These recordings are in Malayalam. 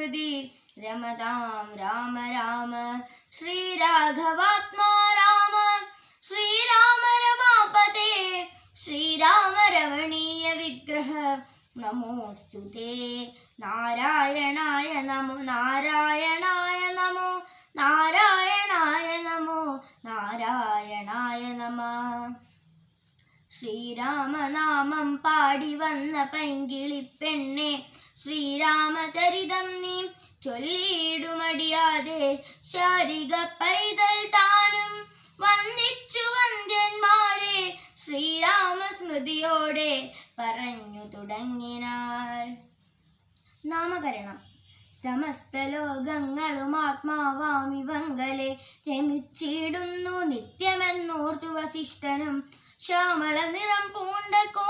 ഹൃദി രമതാം രാമ രാമ ശ്രീരാഘവാത്മാ രാമ ശ്രീരാമ രമാപതേ ശ്രീരാമ രമണീയ വിഗ്രഹ നമോസ്തു നാരായണായ നമോ നാരായണായ നമോ നാരായണായ നമോ നാരായണായ നമ ശ്രീരാമനാമം പാടി വന്ന പൈങ്കിളിപ്പെണ്ണെ ശ്രീരാമചരിതം നീ ചൊല്ലിയിടുമടിയാതെ ശാരിക പൈതൽ താനും വന്ദിച്ചു വന്ദ്യന്മാരെ ശ്രീരാമ സ്മൃതിയോടെ പറഞ്ഞു തുടങ്ങിനാൽ. നാമകരണം. സമസ്ത ലോകങ്ങളും ആത്മാവാമി വങ്കലെ രമിച്ചിടുന്നു നിത്യമെന്നോർത്തു വസിഷ്ഠനും ശ്യാമള നിറം പൂണ്ട കുമാരനു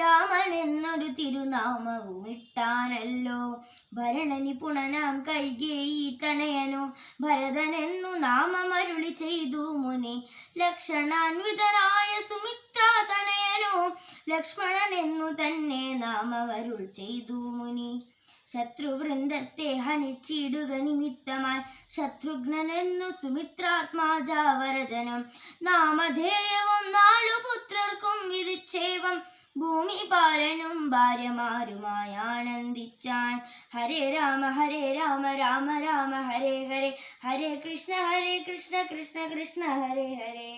രാമൻ എന്നൊരു തിരുനാമവും ഇട്ടാനല്ലോ. ഭരണനിപുണനാം കൈകേയി തനയനു. ഭരതനെന്നു നാമമരുളി ചെയ്തു മുനി. ലക്ഷണാൻവിതനായ സുമിത്ര തനയനു. ലക്ഷ്മണൻ എന്നു തന്നെ നാമവരുൾ ചെയ്തു മുനി. ശത്രുവൃന്ദത്തെ ഹനിച്ചിടുക നിമിത്തമായി. ശത്രുഘ്നനെന്നു സുമിത്രാത്മാജാവരജനം നാമധേയവും നാലു പുത്രർക്കും വിധിച്ചേവം. ഭൂമിപാലനും ഭാര്യമാരുമായി ആനന്ദിച്ചാൻ ഹരേ രാമ ഹരേ രാമ രാമ രാമ ഹരേ ഹരേ ഹരേ കൃഷ്ണ ഹരേ കൃഷ്ണ കൃഷ്ണ കൃഷ്ണ ഹരേ ഹരേ